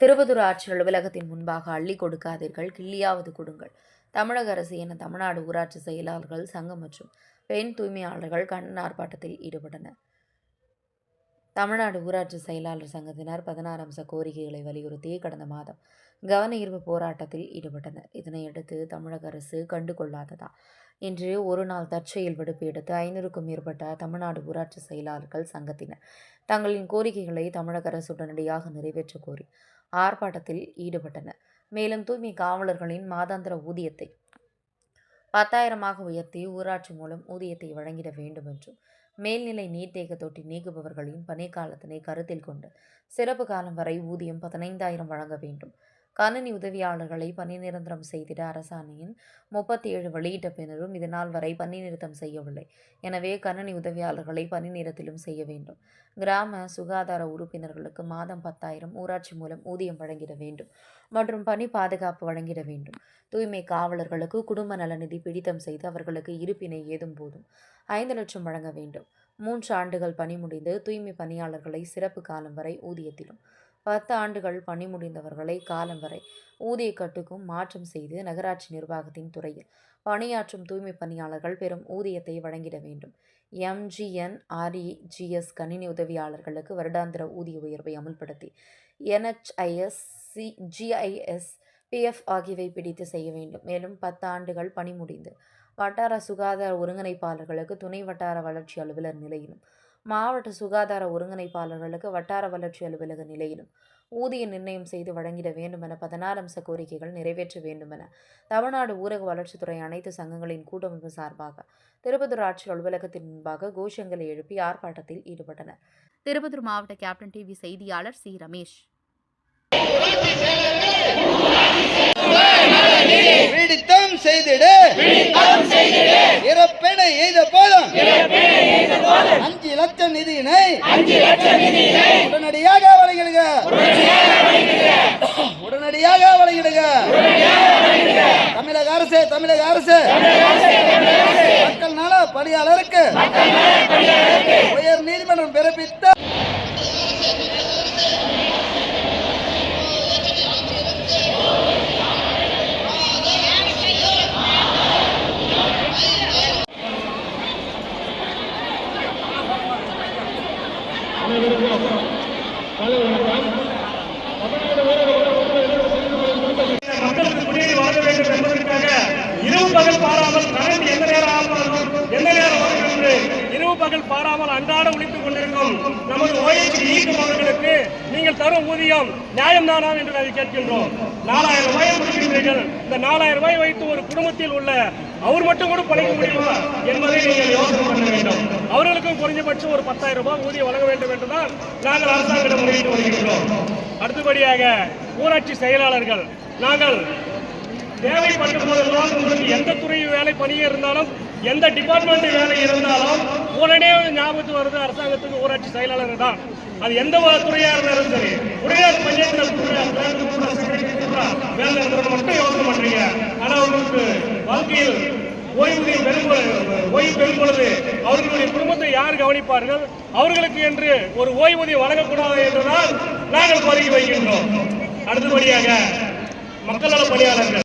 திருவதூர் ஆட்சியர் அலுவலகத்தின் முன்பாக அள்ளி கொடுக்காதீர்கள். கிள்ளியாவது கொடுங்கள். தமிழக அரசு என தமிழ்நாடு ஊராட்சி செயலாளர்கள் சங்கம் மற்றும் பெண் தூய்மையாளர்கள் கண்டன ஆர்ப்பாட்டத்தில் ஈடுபட்டனர். தமிழ்நாடு ஊராட்சி செயலாளர் சங்கத்தினர் பதினாறு அம்ச கோரிக்கைகளை வலியுறுத்தி கடந்த மாதம் கவன ஈர்ப்பு போராட்டத்தில் ஈடுபட்டனர். இதனையடுத்து தமிழக அரசு கண்டுகொள்ளாததா இன்று ஒரு நாள் தற்செயல் விடுப்பு எடுத்து ஐநூறுக்கும் மேற்பட்ட தமிழ்நாடு ஊராட்சி செயலாளர்கள் சங்கத்தினர் தங்களின் கோரிக்கைகளை தமிழக அரசு உடனடியாக நிறைவேற்ற கோரி ஆர்ப்பாட்டத்தில் ஈடுபட்டனர். மேலும் தூய்மை காவலர்களின் மாதாந்திர ஊதியத்தை பத்தாயிரமாக உயர்த்தி ஊராட்சி மூலம் ஊதியத்தை வழங்கிட வேண்டும் என்றும் மேல்நிலை நீர்த்தேக்க தொட்டி நீக்குபவர்களின் பணிக்காலத்தினை கருத்தில் கொண்டு சிறப்பு காலம் வரை ஊதியம் பதினைந்தாயிரம் வழங்க வேண்டும். கணினி உதவியாளர்களை பணி நிரந்தரம் செய்திட அரசாணையின் முப்பத்தி ஏழு வெளியிட்ட பின்னரும் இதுநாள் வரை பணி நிறுத்தம் செய்யவில்லை. எனவே கணினி உதவியாளர்களை பணி நிறத்திலும் செய்ய வேண்டும். கிராம சுகாதார உறுப்பினர்களுக்கு மாதம் பத்தாயிரம் ஊராட்சி மூலம் ஊதியம் வழங்கிட வேண்டும் மற்றும் பணி பாதுகாப்பு வழங்கிட வேண்டும். தூய்மை காவலர்களுக்கு குடும்ப நலநிதி பிடித்தம் செய்து அவர்களுக்கு இருப்பினை ஏதும் போதும். ஐந்து லட்சம் வழங்க வேண்டும். மூன்று ஆண்டுகள் பணி முடிந்து தூய்மை பணியாளர்களை சிறப்பு காலம் வரை ஊதியத்திலும் பத்து ஆண்டுகள் பணி முடிந்தவர்களை காலம் வரை ஊதிய கட்டுக்கும் மாற்றம் செய்து நகராட்சி நிர்வாகத்தின் துறையில் பணியாற்றும் தூய்மை பணியாளர்கள் பெறும் ஊதியத்தை வழங்கிட வேண்டும். எம்ஜிஎன் ஆர்இஜிஎஸ் கணினி உதவியாளர்களுக்கு வருடாந்திர ஊதிய உயர்வை அமல்படுத்தி என்ஹெச்ஐஎஸ் சி. ஜிஐஎஸ் பிஎஃப் ஆகியவை பிடித்து செய்ய வேண்டும். மேலும் பத்து ஆண்டுகள் பணி முடிந்து வட்டார சுகாதார ஒருங்கிணைப்பாளர்களுக்கு துணை வட்டார வளர்ச்சி அலுவலர் நிலையிலும் மாவட்ட சுகாதார ஒருங்கிணைப்பாளர்களுக்கு வட்டார வளர்ச்சி அலுவலக நிலையிலும் ஊதிய நிர்ணயம் செய்து வழங்கிட வேண்டும் என பதினாறு அம்ச கோரிக்கைகள் நிறைவேற்ற வேண்டும் என தமிழ்நாடு ஊரக வளர்ச்சித்துறை அனைத்து சங்கங்களின் கூட்டமைப்பு சார்பாக திருப்பத்தூர் ஆட்சியர் அலுவலகத்தின் முன்பாக கோஷங்களை எழுப்பி ஆர்ப்பாட்டத்தில் ஈடுபட்டனர். திருப்பத்தூர் மாவட்ட கேப்டன் டிவி செய்தியாளர் சி. ரமேஷ். செய்திட. உடனடியாக வழங்கிடுக உடனடியாக வழங்கிடுக தமிழக அரசு தமிழக அரசு. மக்கள் நல பணியாளருக்கு உயர் நீதிமன்றம் பிறப்பித்த மக்களுக்கு குடிநீர் வழங்க வேண்டும் என்பதற்காக இரவு பகல் பாராமல் கரண்ட் எந்த நேரம் ஆனாலும் எந்த நேரம் வரும் என்று? இரவு பகல் பாராமல் அன்றாட உழைத்துக் கொண்டிருக்கும் நமது ஓய்வு நீக்கும் அவர்களுக்கு நீங்கள் தரும் ஊதியம் நியாயம்தானா என்று நாங்கள் கேட்கின்றோம். நாலாயிரம் ரூபாயை முடிக்கின்றீர்கள் இந்த நாலாயிரம் ரூபாய் வைத்து ஒரு குடும்பத்தில் உள்ள அவர் மட்டும் கூட பழைக்க முடியுமா என்பதை நீங்கள் யோசனை பண்ண வேண்டும். அவர்களுக்கும் குறைஞ்சபட்சம் ஒரு பத்தாயிரம் ரூபாய் ஊதியம் வழங்க வேண்டும் என்றுதான் நாங்கள் அரசாங்கிடம் முறையிட்டு வருகின்றோம். அடுத்தபடியாக ஊராட்சி செயலாளர்கள் நாங்கள் தேவைப்படும் போதெல்லாம் உங்களுக்கு எந்த துறை வேலை பணியே இருந்தாலும் எந்த டிபார்ட்மெண்ட் வேலை இருந்தாலும் உடனே ஞாபகத்து வருது அரசாங்கத்துக்கு ஊராட்சி செயலாளர் தான். அது எந்த துறையா இருந்தாலும் சரி உடனே பஞ்சாயத்தில் வேலை இருக்கிறத மட்டும் யோசனை பண்றீங்க. ஆனா உங்களுக்கு வாழ்க்கையில் ஓய்வூதியம் பெறும் ஓய்வு பெறும் பொழுது அவர்களுடைய குடும்பத்தை யார் கவனிப்பார்கள்? அவர்களுக்கு என்று ஒரு ஓய்வூதியம் வழங்கக்கூடாது என்றுதான் நாங்கள் பதுக்கி வைக்கின்றோம். அடுத்தபடியாக மக்கள் நல பணியாளர்கள்.